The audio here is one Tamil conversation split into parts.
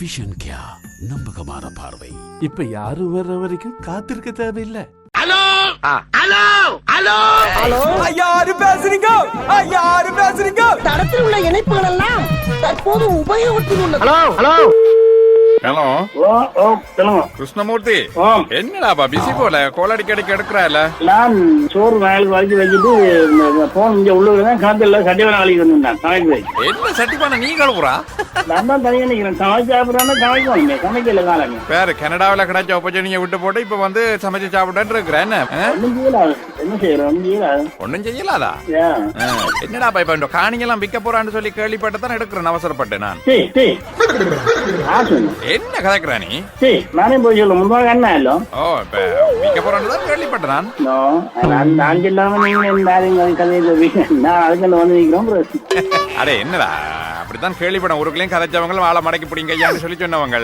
விஷன் கியா நம்பகமான பார்வை. இப்ப யாரும் வர்ற வரைக்கும் காத்திருக்க தேவையில்லை. யாரு பேசுறீங்க? யாரு பேசுறீங்க? தடத்தில் உள்ள இணைப்புகள் எல்லாம் தற்போது உபயோகத்தில் உள்ளது. ஹலோ? ஓ ஓ சொல்லுங்க. கிருஷ்ணமூர்த்தி என்னடாப்பா பிஸி போல? கோல் அடிக்க அடிக்க எடுக்கிறால நான் சோறு நாளைக்கு வலிச்சு வச்சுட்டு போன் இங்க உள்ள காத்துல சட்டியான நாளைக்கு வந்திருந்தேன். சமைக்கு என்ன சட்டி பண்ண நீ கழுவுறா? நான் தான் தனியாக நிற்கிறேன் சமைச்சு சமைக்கல வேற கனடாவில் கிடைச்ச ஒப்பர்ச்சுனிட்டியை விட்டு போட்டு இப்ப வந்து சமைச்சு சாப்பிட்டு இருக்கிறேன்? ஒன்றும் செய்யலாது என்ன செய்யறோம் ஒன்றும் செய்யலாது என்னடாப்பா இப்ப இந்த காணிங்கெல்லாம் விற்க போறான்னு சொல்லி கேள்விப்பட்டு தான் எடுக்கிறேன் அவசரப்பட்டு நான் என்ன கதைக்கிறா நீ? சரி நானே போய் சொல்ல. முன்பாக என்ன இல்லை. ஓ இப்ப விற்க போறான்னு தான் கேள்விப்பட்டேன் நான். நோ நான் நான் சொல்லாம நீங்க இந்த கதையை அப்படித்தான் கேள்விப்பட்டேன் ஊருக்குள்ளேயும் கதைச்சவங்க வாழை மடக்கி பிடிங்க ஐயான்னு சொல்லி சொன்னவங்க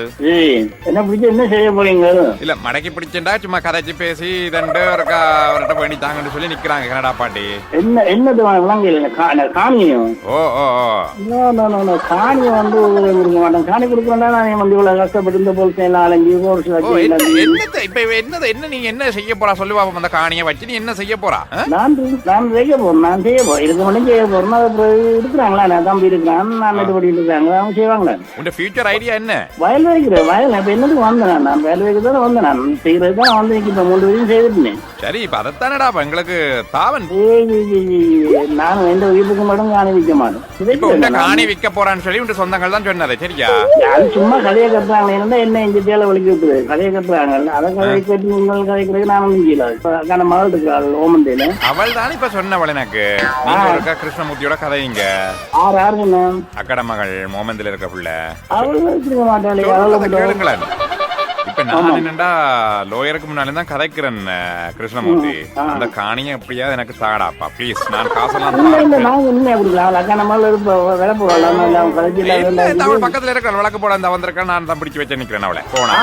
என்ன பிடிச்சி என்ன செய்ய போறீங்க? இல்ல மடக்கி பிடிச்சேன்டா சும்மா கதைச்சு பேசி இதண்டு ஒருக்கா அவர்கிட்ட பண்ணி தாங்கன்னு சொல்லி நிக்கிறாங்க கனடா பாட்டி. என்ன என்னது விளங்கல காணியம் ஓ ஓ ஓ. நோ நோ நோ நோ காணி வந்து கொடுக்க மாட்டேன். காணி கொடுக்கறதா நான் வந்து இவ்வளவு கஷ்டப்பட்டு இந்த அலைஞ்சு என்ன வச்சு என்னத்த இப்ப என்னது என்ன நீங்க என்ன செய்ய போறா? சொல்லு பாப்போம் அந்த காணியை வச்சு நீ என்ன செய்ய போறா? நான் நான் செய்ய போறேன் நான் செய்ய போறேன். இருக்க மட்டும் செய்ய போறேன் அது இருக்கிறாங்களா நான் தம்பி இருக்கிறான் நட்டு பண்ணிட்டு அவங்க செய்வாங்களே? உங்க ஃபியூச்சர் ஐடியா என்ன? வயல் வைக்கிறேன் வயல் இப்ப என்னதுக்கு வந்தேன் நான். வயல் வந்தேன் நான். செய்யறது தான் வந்து இப்ப மூன்று வரையும் செய்துட்டேன். சரி இப்ப அதைத்தானடா எங்களுக்கு தாவன். ஏய், ஏய், ஏய், ஏய், நான் எந்த உயிருக்கு மட்டும் காணி வைக்க மாட்டேன். காணி. விற்க போறான்னு சொல்லி உங்க சொந்தங்கள் தான் சொன்னது சரியா? அது சும்மா கதையை கட்டுறாங்க இருந்தா என்ன இந்த தேலை வலிக்க விட்டுது? கதையை கட்டுறாங்க. அதை கதையை கட்டி நீங்கள் கதைக்கிறது நான் ஒன்றும் செய்யல இப்ப மகள் இருக்கிறாள் ஓமந்தேல அவள் தான் இப்ப சொன்னவள் எனக்கு கிருஷ்ணமூர்த்தியோட கதைங்க ஆறு ஆறு அக்கட மகள் மோமந்தில இருக்க புள்ள. கேளுங்களேன். இப்ப நான் என்னடா லோயருக்கு முன்னாலே தான் கதைக்கிறேன் கிருஷ்ணமூர்த்தி. அந்த காணியை எப்படியாவது எனக்கு தாடாப்பா ப்ளீஸ் நான் காசெல்லாம் பக்கத்துல இருக்கிற விளக்கு போட அந்த வந்திருக்கா நான் தான் பிடிச்சு வச்சு நிக்கிறேன் அவளை. போனா.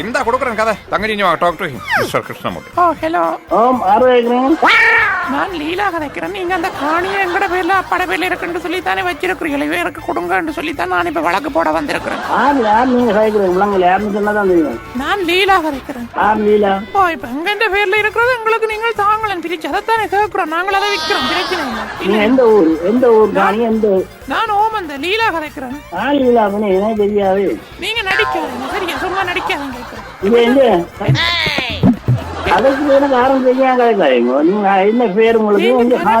இந்த கொடுக்குறேன் கதை. தங்கச்சி நீ டாக் டு மிஸ்டர் கிருஷ்ணமூர்த்தி. ஓ ஹலோ ஓம் ஆறு வைக்கிறேன் நான் லீலா கதைக்கிறேன் நீங்க அந்த காணியை எங்கட பேர்ல அப்பட பேர்ல இருக்குன்னு சொல்லி தானே வச்சிருக்கிறீங்களே எனக்கு கொடுங்கன்னு சொல்லி தான் நான் இப்ப வழக்கு போட வந்திருக்கிறேன். நான் லீலா? கதைக்கிறேன் ஓ இப்ப எங்க பேர்ல இருக்கிறது எங்களுக்கு நீங்கள் தாங்களன். பிரிச்சு அதைத்தானே கேட்கிறோம். நாங்கள் அதை விற்கிறோம். பிரச்சனை இல்லை. எந்த ஊர்? எந்த ஊர் காணி? எந்த? நான் ஓமந்த லீலா கதைக்கிறேன் ஆ லீலா எனக்கு தெரியாது. நீங்க நடிக்காதீங்க. சரியா? சும்மா நடிக்காதீங்க. இது எங்க? அதுக்கு எனக்கு தெரியாம கதைக்காதீங்க நீங்க என்ன பேர் உங்களுக்கு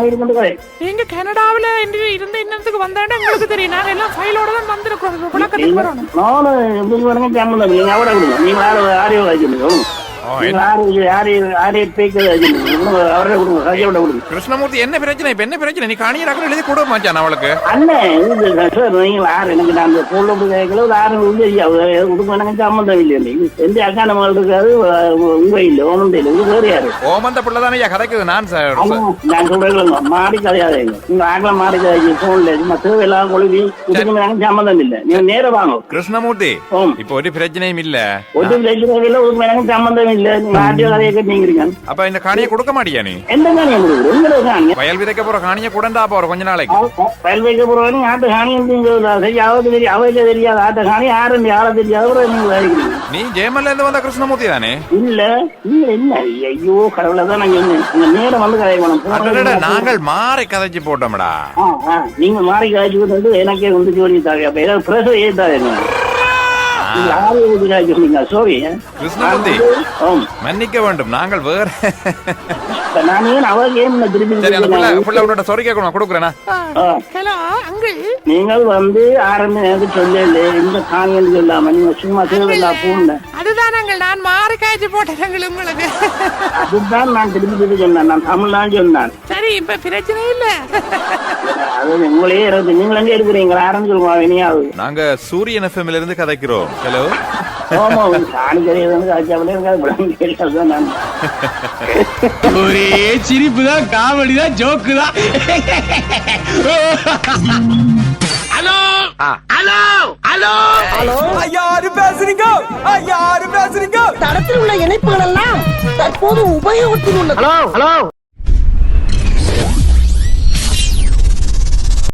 இருக்குன்னு கதை நீங்க கனடாவுல இருந்து இன்னத்துக்கு வந்தாண்டா உங்களுக்கு தெரியும் நாங்க எல்லாம் ஃபைலோட தான் வந்திருக்கிறோம் இப்ப விளக்கத்துக்கு வரணும் நானும் எப்படி வரங்க சம்பளம் நீங்க அவட விடுங்க நீங்க ஆடியோ கிருஷ்ணமூர்த்தி என்ன பிரச்சனை? இப்ப என்ன பிரச்சனை? நீ காணியை ரகம் எழுதி கொடு மச்சான் அவளுக்கு. அண்ணன் ஆறு எனக்கு நான் அப்படி கேட்கல ஆறு எனக்கு சம்மந்தம் இல்லை எந்த அக்கான மகள் இருக்காது உங்க இல்லை ஒன்றும் இல்லை. இது வேறு யாரு? ஓமந்த பிள்ளை தானே கதைக்குது. நான் சார் நான் சொல்றேன் மாடி கதையாதீங்க உங்க ஆக்கல மாடி கதைக்கு போன்ல சும்மா தேவையெல்லாம் கொழுவி எனக்கு சம்மந்தம் இல்லை. நீங்க நேர வாங்க. கிருஷ்ணமூர்த்தி இப்ப ஒரு பிரச்சனையும் இல்ல. ஒரு இல்லை சம்மந்தம் இல்லை ஆட்டிய கதையை கேட்டீங்க அப்ப இந்த காணியை கொடுக்க மாட்டியா நீ? எந்த காணியம் கொடுக்குறது உங்களுக்கு காணியம் வயல் விதைக்க போற காணியை கூடண்டா போற கொஞ்ச நாளைக்கு. பயில் வைக்க போறவங்க ஆட்டு காணியம் சரி அவருக்கு தெரியும்? அவருக்கு தெரியாது. ஆட்டு காணி யாரும் ஆள தெரியாது நீங்க நீ ஜெயமல்ல இருந்து வந்த கிருஷ்ணமூர்த்தி தானே? இல்ல இல்ல இல்ல. ஐயோ கடவுளை தான் நீங்க நேரம் வந்து கதை வேணும் நாங்கள் மாறி கதைச்சு போட்டோம்டா. நீங்க மாறி காய்ச்சி வந்து எனக்கே வந்து ஜோடி தாங்க அப்ப ஏதாவது பிரசவ ஏத்தாங்க மன்னிக்க வேண்டும் நாங்கள் வேற நீங்கள் வந்து ஆரம்பி சொல்லாம நீங்க சும்மா தேவையில்லா பூண்ட அதுதான் நான் மாறி காய்ச்சி போட்டேன் அங்கிள் உங்களுக்கு அதுதான் நான் திருப்பி சொன்னேன் நான் தமிழ் தான் சொன்னேன். சரி இப்ப பிரச்சனை இல்ல. உங்களே எங்க இருக்கிறீங்க? இனியாவது நாங்க சூரியன் எஃப்எம்ல இருந்து கதைக்கிறோம். ஹலோ ஆமா சாணி தெரியாது காய்ச்சாமலே இருக்காது நான். ஒரே சிரிப்பு தான் காமெடி தான் ஜோக்கு தான். யாரு பேசுறீங்க யாரு பேசுறீங்க? உள்ள இணைப்புகள் எல்லாம் தற்போது உபயோகத்தில் உள்ளது.